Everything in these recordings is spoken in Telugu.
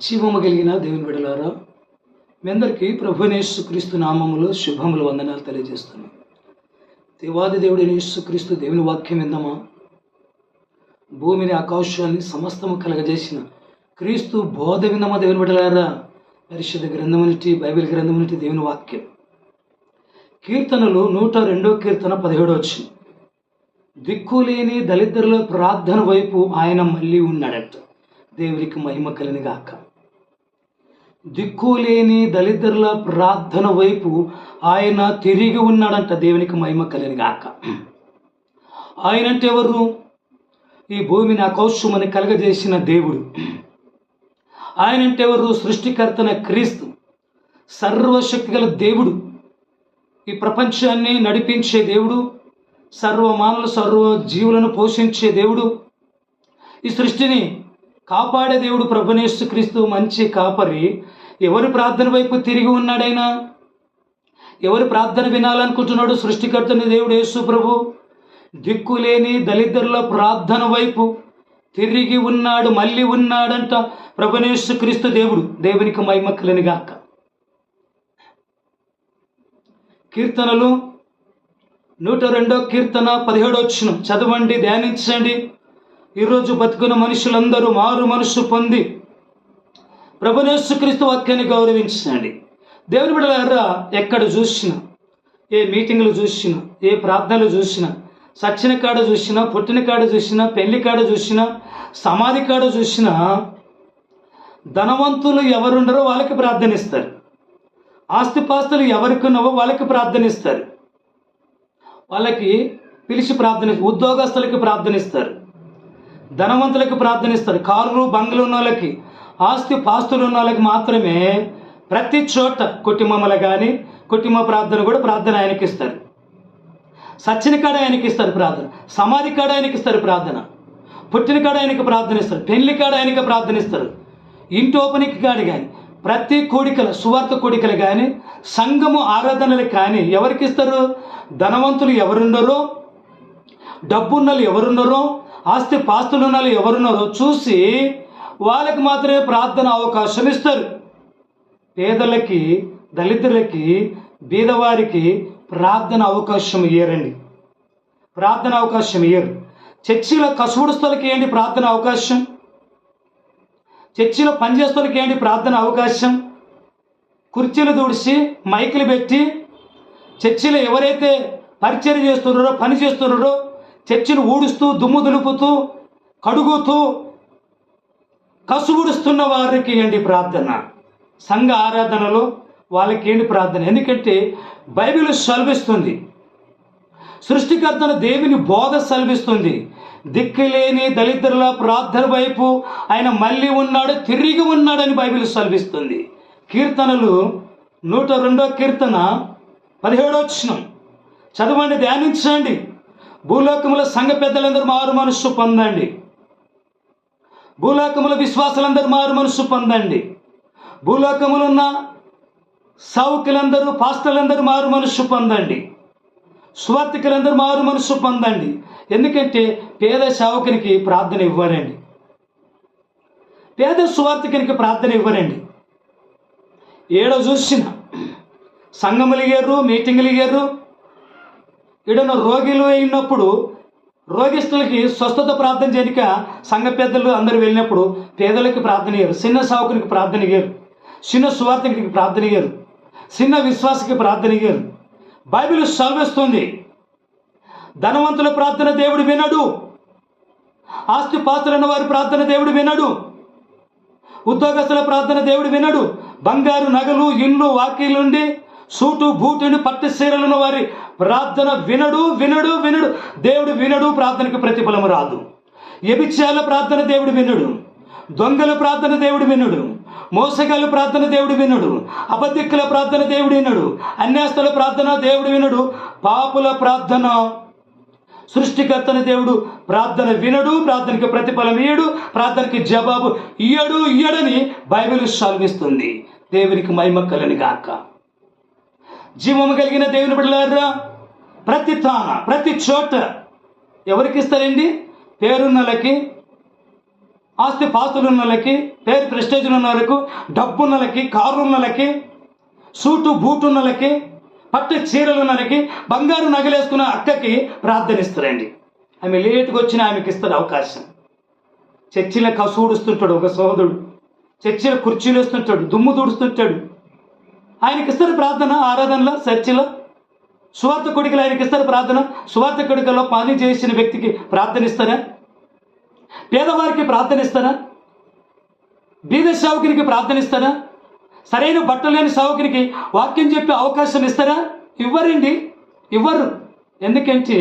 జీవము కలిగిన దేవుని బిడలారా మీ అందరికీ నామములు నామములో శుభములు వందనాలు తెలియజేస్తున్నాం. దేవాది దేవుడిని యేసుక్రీస్తు దేవుని వాక్యం విందమా? భూమిని ఆకాశాన్ని సమస్తము కలగజేసిన క్రీస్తు బోధ విందమా దేవుని బిడలారా? పరిశుద్ధ గ్రంథమునిటి బైబిల్ గ్రంథమునిటి దేవుని వాక్యం. కీర్తనలు నూట రెండో కీర్తన పదిహేడో వచ్చింది దిక్కులేని దళిద్రుల ప్రార్థన వైపు ఆయన మళ్ళీ ఉన్నాడట. దేవునికి మహిమ కలిని గాక. దిక్కులేని దళిద్రుల ప్రార్థన వైపు ఆయన తిరిగి ఉన్నాడంట దేవునికి మహిమ కలిని గాక. ఆయన అంటే ఎవరు? ఈ భూమిని అకౌశమని కలగజేసిన దేవుడు. ఆయన అంటే ఎవరు? సృష్టికర్తన క్రీస్తు. సర్వశక్తి గల దేవుడు. ఈ ప్రపంచాన్ని నడిపించే దేవుడు. సర్వ మానవులు సర్వ జీవులను పోషించే దేవుడు. ఈ సృష్టిని కాపాడే దేవుడు ప్రభునేసు క్రీస్తు మంచి కాపరి. ఎవరి ప్రార్థన వైపు తిరిగి ఉన్నాడైనా? ఎవరి ప్రార్థన వినాలనుకుంటున్నాడు సృష్టికర్తని దేవుడు యేసు ప్రభు? దిక్కులేని దళిద్రుల ప్రార్థన వైపు తిరిగి ఉన్నాడు మళ్ళీ ఉన్నాడంట ప్రభునేసు క్రీస్తు దేవుడు. దేవునికి మైమక్కలని గాక. కీర్తనలు నూట రెండో కీర్తన పదిహేడో వచ్చిన చదవండి ధ్యానించండి. ఈరోజు బతుకున్న మనుషులందరూ మారు మనసు పొంది ప్రభునేశ్వక్రీస్తు వాక్యాన్ని గౌరవించండి. దేవుని బిడ్డలారా ఎక్కడ చూసినా ఏ మీటింగ్లు చూసినా ఏ ప్రార్థనలు చూసినా సచ్చిన కాడ చూసినా పుట్టిన కాడ చూసినా పెళ్ళి కాడ చూసినా సమాధి కాడ చూసినా ధనవంతులు ఎవరుండరో వాళ్ళకి ప్రార్థనిస్తారు. ఆస్తిపాస్తులు ఎవరికి ఉన్నవో వాళ్ళకి ప్రార్థనిస్తారు. వాళ్ళకి పిలిచి ప్రార్థన ఉద్యోగస్తులకి ప్రార్థనిస్తారు. ధనవంతులకు ప్రార్థనిస్తారు. కార్లు బంగ్లు ఉన్న వాళ్ళకి ఆస్తి పాస్తులు ఉన్న వాళ్ళకి మాత్రమే ప్రతి చోట కుటుంబములు కానీ కుటుంబ ప్రార్థన కూడా ప్రార్థన ఆయనకి ఇస్తారు. సచ్చిన కాడ ఆయనకి ఇస్తారు ప్రార్థన. సమాధి కాడ ఆయనకి ఇస్తారు ప్రార్థన. పుట్టిన కాడ ఆయనకి ప్రార్థనిస్తారు పెళ్ళి కాడ ఆయనకి ప్రార్థనిస్తారు ఇంటి ఓపెనింగ్ కాడ కానీ ప్రతి కోడికల సువార్త కోడికలు కానీ సంఘము ఆరాధనలు కానీ ఎవరికి ఇస్తారు? ధనవంతులు ఎవరున్నారో డబ్బున్నలు ఎవరున్నారో ఆస్తి పాస్తులు ఉన్న ఎవరున్నారో చూసి వాళ్ళకి మాత్రమే ప్రార్థన అవకాశం ఇస్తారు. పేదలకి దళితులకి బీదవారికి ప్రార్థన అవకాశం ఇయ్యరండి. ప్రార్థన అవకాశం ఇయ్యరు. చర్చిలో కసువుడుస్తులకి ఏంటి ప్రార్థన అవకాశం? చర్చిలో పనిచేస్తులకి ఏంటి ప్రార్థన అవకాశం? కుర్చీలు దూడిసి మైకులు పెట్టి చర్చిలో ఎవరైతే పరిచయం చేస్తున్నారో పని చేస్తున్నారో చర్చిని ఊడుస్తూ దుమ్ము దులుపుతూ కడుగుతూ కసుగుడుస్తున్న వారికి ఏంటి ప్రార్థన? సంఘ ఆరాధనలో వాళ్ళకి ఏంటి ప్రార్థన? ఎందుకంటే బైబిల్ సెలవిస్తుంది. సృష్టికర్తను దేవుని బోధ సెలవిస్తుంది. దిక్కులేని దళితుల ప్రార్థన వైపు ఆయన మళ్ళీ ఉన్నాడు తిరిగి ఉన్నాడని బైబిల్ సెలవిస్తుంది. కీర్తనలు నూట రెండో కీర్తన పదిహేడో వచ్చినం చదవండి ధ్యానించండి. భూలోకముల సంఘ పెద్దలందరూ మారు మనస్సు పొందండి. భూలోకముల విశ్వాసులందరూ మారు మనస్సు పొందండి. భూలోకములున్న సౌకులందరూ పాస్తలందరూ మారు మనస్సు పొందండి. స్వార్థికులందరూ మారు మనస్సు పొందండి. ఎందుకంటే పేద సేవకునికి ప్రార్థన ఇవ్వరండి. పేద స్వార్థికునికి ప్రార్థన ఇవ్వరండి. ఏడో చూసిన సంఘములు ఇయ్యారు మీటింగులు ఇయ్యారు ఈడను రోగిలు అయినప్పుడు రోగిస్తులకి స్వస్థత ప్రార్థన చేయక సంఘ పెద్దలు అందరూ వెళ్ళినప్పుడు పేదలకి ప్రార్థన ఇయ్యరు చిన్న సావుకునికి ప్రార్థన చేయరు చిన్న సువార్థకి ప్రార్థన చేయరు చిన్న విశ్వాసకి ప్రార్థన చేయరు బైబిల్ సెలవిస్తుంది. ధనవంతుల ప్రార్థన దేవుడు వినడు. ఆస్తి పాస్తులన్న వారి ప్రార్థన దేవుడు వినడు. ఉద్యోగస్తుల ప్రార్థన దేవుడు వినడు. బంగారు నగలు ఇండ్లు వాకీలుండి సూటు బూటుని పట్టి సీరలున్న వారి ప్రార్థన వినడు వినడు వినడు. దేవుడు వినడు ప్రార్థనకు ప్రతిఫలము రాదు. ఎబిచ్చాల ప్రార్థన దేవుడు వినడు. దొంగల ప్రార్థన దేవుడు వినడు. మోసగాల ప్రార్థన దేవుడు వినడు. అబద్ధిక్కుల ప్రార్థన దేవుడు వినడు. అన్యాస్తుల ప్రార్థన దేవుడు వినడు. పాపుల ప్రార్థన సృష్టికర్తన దేవుడు ప్రార్థన వినడు ప్రార్థనకి ప్రతిఫలం ఇయ్యడు ప్రార్థనకి జవాబు ఇయ్యడు ఇయ్యడని బైబిల్ సాల్విస్తుంది దేవునికి మహిమ కలని గాక. జీవము కలిగిన దేవుని బిడ్డలారా ప్రతి తాన ప్రతి చోట ఎవరికి ఇస్తారండి పేరున్నలకి ఆస్తి పాస్తులు వాళ్ళకి పేరు ప్రెస్టేజ్లు ఉన్న వాళ్ళకు డబ్బు వాళ్ళకి వాళ్ళకి సూటు బూటు ఉన్న పట్టు చీరలు ఉన్న బంగారు నగలేసుకున్న అక్కకి ప్రార్థనిస్తారండి. ఆమె లేటుగా వచ్చిన ఆమెకి ఇస్తారు అవకాశం. చర్చిల కసూడుస్తుంటాడు ఒక సోదరుడు. చర్చిల కుర్చీలు వేస్తుంటాడు దుమ్ము తుడుస్తుంటాడు ఆయనకి ఇస్తారు ప్రార్థన ఆరాధనలో చర్చిలో. సువార్త కొడుకులు ఆయనకి ఇస్తారు ప్రార్థన. సువార్త కొడుకలో పని చేసిన వ్యక్తికి ప్రార్థన ఇస్తారా? పేదవారికి ప్రార్థన ఇస్తారా? బీద సేవకునికి ప్రార్థన ఇస్తారా? సరైన బట్టలు లేని సేవకునికి వాక్యం చెప్పే అవకాశం ఇస్తారా? ఇవ్వరండి. ఇవ్వరు. ఎందుకంటే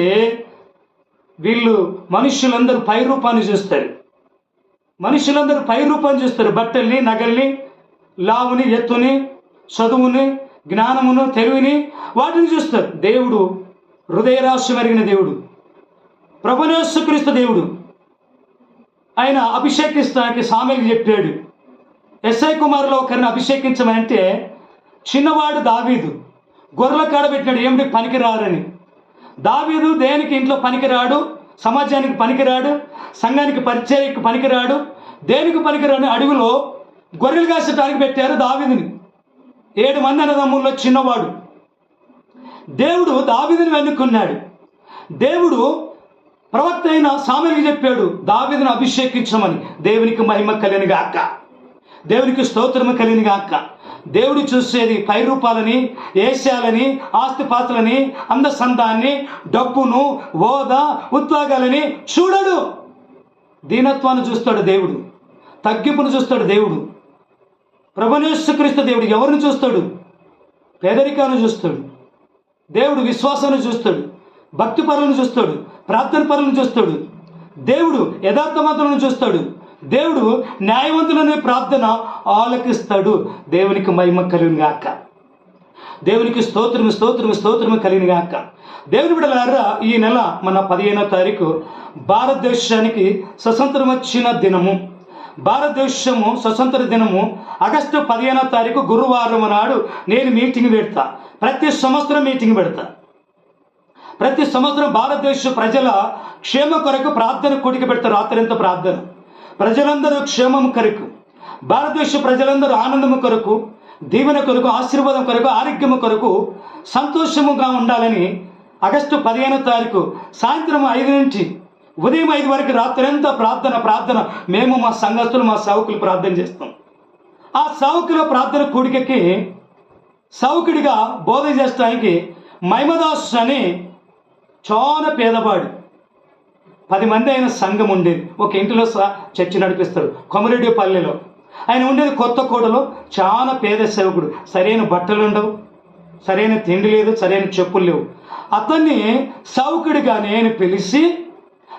వీళ్ళు మనుషులందరూ పై రూపాన్ని చూస్తారు. మనుషులందరూ పై రూపాన్ని చూస్తారు. బట్టల్ని నగల్ని లావుని ఎత్తుని చదువుని జ్ఞానమును తెలివిని వాటిని చూస్తారు దేవుడు హృదయరాశి మరిగిన దేవుడు. ప్రభునేశ్వక్రీస్తు దేవుడు. ఆయన అభిషేకిస్తానికి సామెలు చెప్పాడు. ఎస్ఐ కుమార్లో ఒకరిని అభిషేకించమంటే చిన్నవాడు దావీదు. గొర్రెల కాడబెట్టినాడు ఏమిటి పనికిరారని. దావీదు దేనికి ఇంట్లో పనికిరాడు? సమాజానికి పనికిరాడు? సంఘానికి పరిచయకి పనికిరాడు? దేనికి పనికిరాని అడవిలో గొర్రెలు కాసేటానికి పెట్టారు దావీదుని. ఏడు మంది అన్నదమ్ముల్లో చిన్నవాడు. దేవుడు దావీదుని వెన్నుకున్నాడు. దేవుడు ప్రవక్త అయిన సామెకి చెప్పాడు దావీదును అభిషేకించమని. దేవునికి మహిమ కలిగిన గాక. దేవునికి స్తోత్రము కలిగిన గాక. దేవుడు చూసేది పై రూపాలని ఏషాలని ఆస్తిపాతులని అందసందాన్ని డబ్బును హోదా ఉద్వాగాలని చూడడు. దీనత్వాన్ని చూస్తాడు దేవుడు. తగ్గింపును చూస్తాడు దేవుడు. ప్రభునేశ్వక్రీస్తు దేవుడు ఎవరిని చూస్తాడు? పేదరికాన్ని చూస్తాడు. దేవుడు విశ్వాసాన్ని చూస్తాడు. భక్తి పరులను చూస్తాడు. ప్రార్థన పరులను చూస్తాడు. దేవుడు యథార్థవంతులను చూస్తాడు. దేవుడు న్యాయవంతులనే ప్రార్థన ఆలకిస్తాడు. దేవునికి మహిమ కలిగిన గాక. దేవునికి స్తోత్రము స్తోత్రము స్తోత్రము కలిగిన గాక. దేవుని బిడ్డలారా ఈ నెల మన పదిహేనో తారీఖు భారతదేశానికి స్వతంత్రం వచ్చిన దినము. భారతదేశము స్వతంత్ర దినము ఆగస్టు పదిహేనో తారీఖు గురువారం నాడు నేను మీటింగ్ పెడతా. ప్రతి సంవత్సరం మీటింగ్ పెడతా. ప్రతి సంవత్సరం భారతదేశ ప్రజల క్షేమ కొరకు ప్రార్థన కూడిక పెడతారు రాత్రింత ప్రార్థన. ప్రజలందరూ క్షేమం కొరకు భారతదేశ ప్రజలందరూ ఆనందము కొరకు దీవెన కొరకు ఆశీర్వాదం కొరకు ఆరోగ్యము కొరకు సంతోషముగా ఉండాలని ఆగస్టు పదిహేనో తారీఖు సాయంత్రం ఐదు నుంచి ఉదయం ఐదు వరకు రాత్రంతా ప్రార్థన ప్రార్థన. మేము మా సంఘస్థులు మా సేవకులు ప్రార్థన చేస్తాం. ఆ సేవకుల ప్రార్థన కూడికకి సౌకుడిగా బోధ చేస్తానికి మైమదాస్ అని చాలా పేదవాడు పది మంది ఆయన సంఘం ఉండేది. ఒక ఇంటిలో చర్చి నడిపిస్తాడు కొమరెడ్డి పల్లెలో ఆయన ఉండేది కొత్త కోటలో చాలా పేద సేవకుడు. సరైన బట్టలు ఉండవు సరైన తిండి లేదు సరైన చెప్పులు లేవు. అతన్ని సౌకుడిగా నేను పిలిచి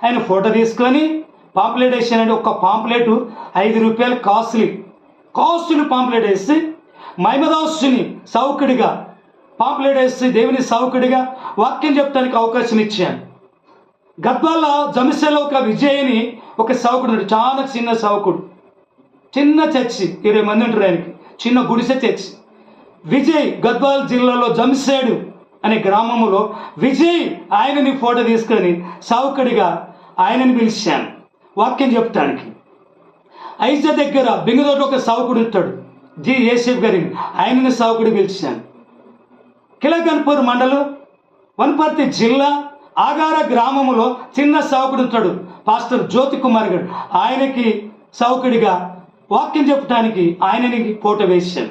ఆయన ఫోటో తీసుకొని పాంప్లెట్ వేసానండి ఒక పాంప్లెట్ ఐదు రూపాయలు కాస్ట్లీ. కాస్ట్లీ పాంప్లెట్ వేసి మైమదాసుని సౌకుడిగా పాంప్లెట్ వేసి దేవుని సౌకుడిగా వాక్యం చెప్పడానికి అవకాశం ఇచ్చాను గద్వాల జమిసెలో ఒక విజయని ఒక సౌకుడు చాలా చిన్న సౌకుడు. చిన్న చర్చి. ఇరవై మంది ఉంటారు ఆయనకి. చిన్న గుడిసె చర్చి. విజయ్ గద్వాల్ జిల్లాలో జంసేడు అనే గ్రామములో విజయ్ ఆయనని ఫోటో తీసుకొని సౌకడిగా ఆయనని పిలిచాను. వాక్యం చెప్తానికి. ఐజ దగ్గర బింగదోట ఒక సావుకుడు ఉంటాడు. జి. ఏసేఫ్ గారిని ఆయనని సావుకుడు పిలిచాను. కిలగన్పూర్ మండలం వనపర్తి జిల్లా ఆగార గ్రామములో చిన్న సావుకుడు ఉంటాడు. పాస్టర్ జ్యోతి కుమార్ గారు ఆయనకి సౌకుడిగా వాక్యం చెప్పడానికి ఆయనని ఫోటో వేశాను.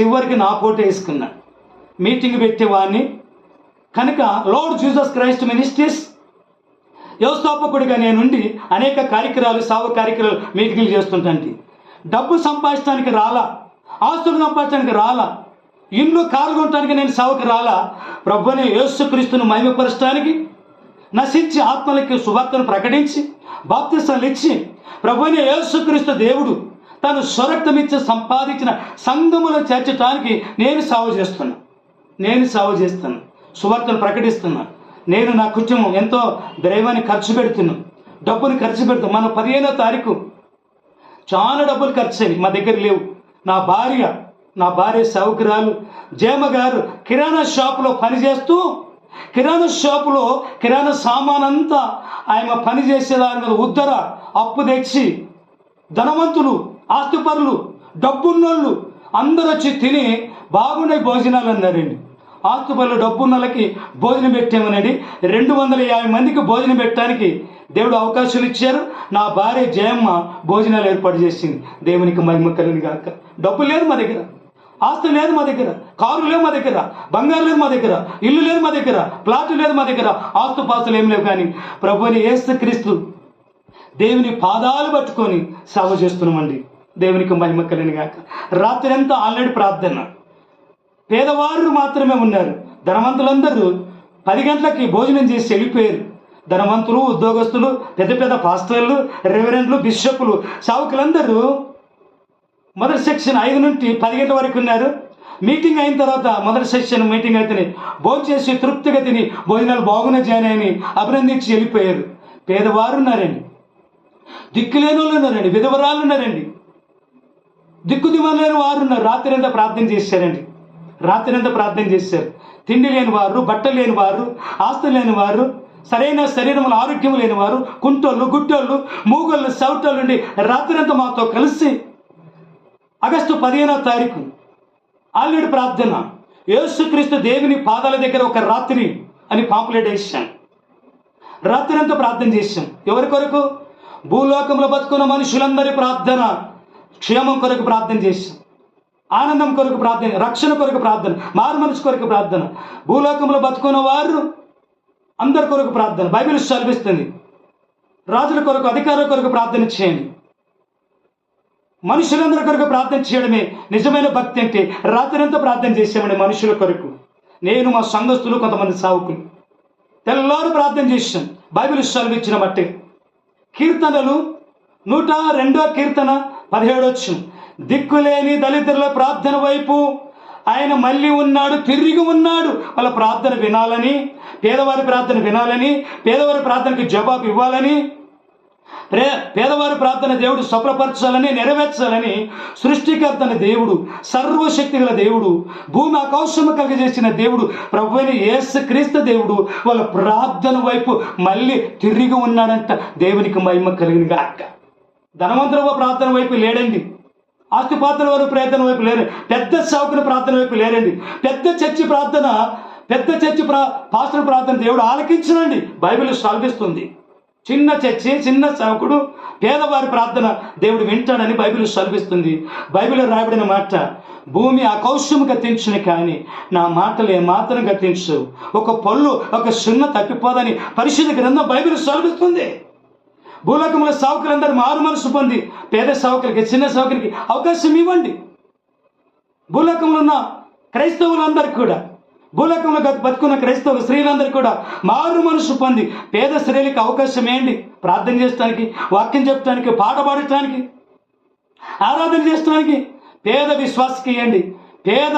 చివరికి నా ఫోటో వేసుకున్నాను. మీటింగ్ పెట్టేవాడిని. కనుక లార్డ్ జీసస్ క్రైస్ట్ మినిస్ట్రీస్ వ్యవస్థాపకుడిగా నేనుండి అనేక కార్యక్రమాలు సాగు కార్యక్రమాలు మీటింగ్లు చేస్తుంటండి డబ్బు సంపాదించడానికి రాలా ఆస్తులు సంపాదించడానికి రాలా ఇండ్లు కారు కొనడానికి నేను సావుకి రాలా ప్రభుని యేసుక్రీస్తును మహిమపరచడానికి నశించి ఆత్మలకి సువార్తను ప్రకటించి బాప్తిసాలు ఇచ్చి ప్రభుని యేసుక్రీస్తు దేవుడు తను స్వరక్తమిచ్చి సంపాదించిన సంఘములో చేర్చడానికి నేను సాగు చేస్తున్నాను నేను సాగు చేస్తాను. సువార్తను ప్రకటిస్తున్నాను నేను నా కుటుంబం ఎంతో దైవాన్ని ఖర్చు పెడుతున్నాను డబ్బుని ఖర్చు పెడుతాం మన పదిహేనో తారీఖు. చాలా డబ్బులు ఖర్చు అయ్యి మా దగ్గర లేవు. నా భార్య నా భార్య సౌకర్యాలు. జేమ గారు కిరాణా షాపులో పనిచేస్తూ కిరాణా షాపులో కిరాణా సామాన్ అంతా ఆయన పని చేసేదాని మీద ఉద్దర అప్పు తెచ్చి ధనవంతులు ఆస్తిపరులు డబ్బున్నోళ్ళు అందరూ వచ్చి తిని బాగున్నాయి భోజనాలు అన్నారండి. ఆస్తుపరులు డబ్బున్నలకి భోజనం పెట్టామనండి రెండు వందల యాభై మందికి భోజనం పెట్టడానికి దేవుడు అవకాశాలు ఇచ్చారు. నా భార్య జయమ్మ భోజనాలు ఏర్పాటు చేసింది. దేవునికి మహిమ కలిగింది కాక డబ్బు లేదు మా దగ్గర. ఆస్తి లేదు మా దగ్గర. కారు లేదు మా దగ్గర. బంగారు లేదు మా దగ్గర. ఇల్లు లేదు మా దగ్గర. ప్లాట్ లేదు మా దగ్గర. ఆస్తు పాస్తులు ఏం లేవు కానీ ప్రభుని ఏసు క్రీస్తు దేవుని పాదాలు పట్టుకొని సేవ చేస్తున్నామండి. దేవునికి మహిమ కలిగిన గాక. రాత్రి అంతా ఆల్రెడీ ప్రార్థన. పేదవారు మాత్రమే ఉన్నారు. ధనవంతులందరూ పది గంటలకి భోజనం చేసి వెళ్ళిపోయారు. ధనవంతులు ఉద్యోగస్తులు పెద్ద పెద్ద పాస్టర్లు రెవరెంట్లు బిషప్పులు సావుకులందరూ మొదటి సెక్షన్ ఐదు నుండి పది గంటల వరకు ఉన్నారు. మీటింగ్ అయిన తర్వాత మొదటి సెక్షన్ మీటింగ్ అయితే భోజనం చేసి తృప్తిగా తిని భోజనాలు బాగున్నాయి అని అభినందించి వెళ్ళిపోయారు. పేదవారు ఉన్నారండి. దిక్కులేని వాళ్ళు ఉన్నారండి. విధవరాలు ఉన్నారండి. దిక్కు దిమ్మలేని వారు ఉన్నారు. రాత్రి అంతా ప్రార్థన చేశారండి. రాత్రినంతా ప్రార్థన చేశారు. తిండి లేని వారు బట్టలు లేని వారు ఆస్తి లేని వారు సరైన శరీరములు ఆరోగ్యం లేని వారు కుంటోళ్ళు గుట్టోళ్ళు మూగోళ్ళు సౌటోళ్ళు ఉండి రాత్రంతా మాతో కలిసి ఆగస్టు పదిహేనో తారీఖు ఆల్రెడీ ప్రార్థన. యేసుక్రీస్తు దేవుని పాదాల దగ్గర ఒక రాత్రి అని పాపులేట్ వేసాం రాత్రి అంతా ప్రార్థన చేశాం. ఎవరి కొరకు? భూలోకంలో బతుకున్న మనుషులందరి ప్రార్థన క్షేమం కొరకు ప్రార్థన చేశాం. ఆనందం కొరకు ప్రార్థన రక్షణ కొరకు ప్రార్థన మారు మనసు కొరకు ప్రార్థన. భూలోకంలో బతుకున్న వారు అందరి కొరకు ప్రార్థన. బైబిల్ చదివిస్తుంది. రాజుల కొరకు అధికారుల కొరకు ప్రార్థన చేయండి. మనుషులందరి కొరకు ప్రార్థన చేయడమే నిజమైన భక్తి అంటే రాత్రంతా ప్రార్థన చేసామండి మనుషుల కొరకు. నేను మా సంఘస్థులు కొంతమంది సావుకులు. తెల్లారు ప్రార్థన చేసాం బైబిల్ చదివించిన మట్టే. కీర్తనలు నూట రెండో కీర్తన పదిహేడొచ్చు దిక్కులేని దళితుల ప్రార్థన వైపు ఆయన మళ్ళీ ఉన్నాడు తిరిగి ఉన్నాడు. వాళ్ళ ప్రార్థన వినాలని పేదవారి ప్రార్థన వినాలని పేదవారి ప్రార్థనకి జవాబు ఇవ్వాలని ప్రే పేదవారి ప్రార్థన దేవుడు సఫలపరచాలని నెరవేర్చాలని సృష్టికర్తన దేవుడు సర్వశక్తి గల దేవుడు భూమి ఆకాశము కలిగజేసిన దేవుడు ప్రభు అయిన యేసు క్రీస్తు దేవుడు వాళ్ళ ప్రార్థన వైపు మళ్ళీ తిరిగి ఉన్నాడంట. దేవునికి మహిమ కలిగిన గాక. ధనవంతుల ప్రార్థన వైపు లేడండి. ఆస్తిపాత్ర వారు ప్రార్థన వైపు లేరు. పెద్ద సాకుల ప్రార్థన వైపు లేరండి. పెద్ద చర్చి ప్రార్థన పెద్ద చర్చి ప్రా పాస్టర్ ప్రార్థన దేవుడు ఆలకించనండి. బైబిల్ సాల్విస్తుంది చిన్న చర్చి చిన్న సేవకుడు పేదవారి ప్రార్థన దేవుడు వింటాడని బైబిల్ చదివిస్తుంది బైబిల్ రాయబడిన మాట భూమి అకౌశము గతించును కానీ నా మాటలు ఏ మాత్రం గతించు ఒక పళ్ళు ఒక సున్న తప్పిపోదని పరిశుద్ధ గ్రంథం బైబిల్ చదివిస్తుంది భూలోకంలో సావుకులందరూ మారు మనసు పొంది పేద సావుకులకి చిన్న సావుకులకి అవకాశం ఇవ్వండి. భూలోకంలో ఉన్న క్రైస్తవులందరికీ కూడా భూలోకంలో గత- బతుకున్న క్రైస్తవ స్త్రీలందరూ కూడా మారు మనసు పొంది పేద స్త్రీలకు అవకాశం ఏంటి? ప్రార్థన చేయడానికి వాక్యం చెప్పడానికి పాట పాడటానికి ఆరాధన చేయడానికి పేద విశ్వాసకి ఇవ్వండి. పేద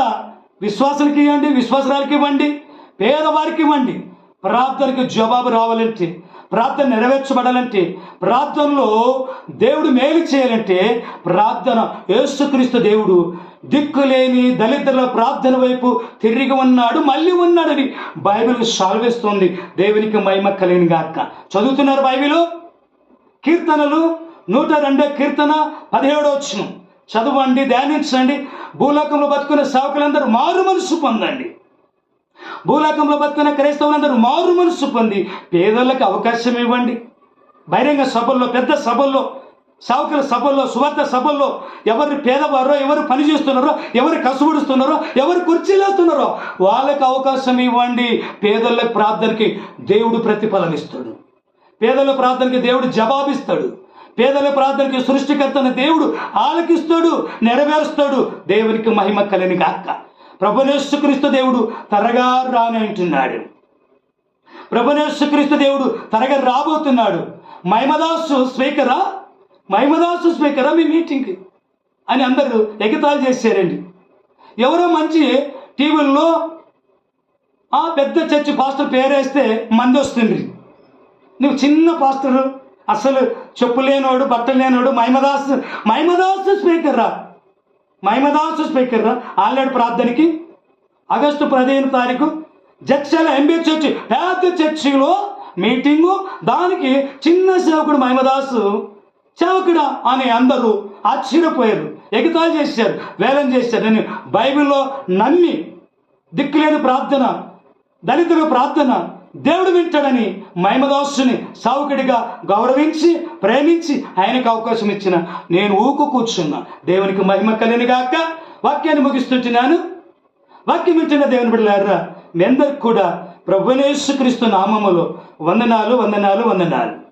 విశ్వాసులకి ఇవ్వండి విశ్వాసరాలకి ఇవ్వండి పేదవారికి ఇవ్వండి. ప్రార్థనకు జవాబు రావాలంటే ప్రార్థన నెరవేర్చబడాలంటే ప్రార్థనలో దేవుడు మేలు చేయాలంటే ప్రార్థన యేసుక్రీస్తు దేవుడు దిక్కులేని దళితుల ప్రార్థన వైపు తిరిగి ఉన్నాడు మళ్ళీ ఉన్నాడని బైబిల్ సాల్వేస్తుంది. దేవునికి మహిమ కలిగిన గాక. చదువుతున్నారు బైబిల్? కీర్తనలు? నూట రెండో కీర్తన పదిహేడో వచ్చిన చదవండి ధ్యానించండి. భూలోకంలో బతుకునే సేవకులందరూ మారు మనసు పొందండి. భూలోకంలో బతుకున్న క్రైస్తవులందరూ మారు మనసు పొంది పేదలకు అవకాశం ఇవ్వండి. బహిరంగ సభల్లో పెద్ద సభల్లో సావుకుల సభల్లో సువార్త సభల్లో ఎవరు పేదవారో ఎవరు పని చేస్తున్నారో ఎవరు కసుబడుస్తున్నారో ఎవరు కుర్చీలేస్తున్నారో వాళ్ళకి అవకాశం ఇవ్వండి. పేదల ప్రార్థనకి దేవుడు ప్రతిఫలం ఇస్తాడు పేదల ప్రార్థనకి దేవుడు జవాబిస్తాడు. పేదల ప్రార్థనకి సృష్టికర్తన దేవుడు ఆలకిస్తాడు నెరవేరుస్తాడు. దేవునికి మహిమ కలిని గాక. ప్రభునేశ్వక్రీస్తు దేవుడు త్వరగా రాని అంటున్నాడు. ప్రభునేశ్వక్రీస్తు దేవుడు త్వరగా రాబోతున్నాడు. మహిమదాసు స్పీకరా? మహిమదాసు స్వీకరా మీ మీటింగ్కి? అని అందరూ ఎగతాలు చేశారండి. ఎవరో మంచి టీవీల్లో ఆ పెద్ద చర్చి పాస్టర్ పేరేస్తే మంది వస్తుంది నువ్వు చిన్న పాస్టర్ అసలు చెప్పు లేనోడు బట్టలు లేనోడు మహిమదాస్ మహిమదాస్ స్పీకర్ రా మహిమదాసు స్పీకర్ రా. ప్రార్థనకి ఆగస్టు పదిహేను తారీఖు జక్షల ఎంబీ చర్చి పెద్ద చర్చిలో మీటింగు. దానికి చిన్న సేవకుడు మహిమదాసు సేవకుడా అని అందరూ ఆశ్చర్యపోయారు. ఎగతాలు చేశారు వేలం చేశారు. నేను బైబిల్లో నమ్మి దిక్కులేని ప్రార్థన దళితుల ప్రార్థన దేవుడు వింటాడని మహిమదాసుని సావుకుడిగా గౌరవించి ప్రేమించి ఆయనకు అవకాశం ఇచ్చిన నేను ఊకు కూర్చున్నా. దేవునికి మహిమ కలిని వాక్యాన్ని ముగిస్తుంటున్నాను. వాక్యం వింటున్న దేవుని బిడ్డలారా మీ అందరికి కూడా ప్రభునేశ్వక్రీస్తు నామములో వందనాలు వందనాలు వందనాలు.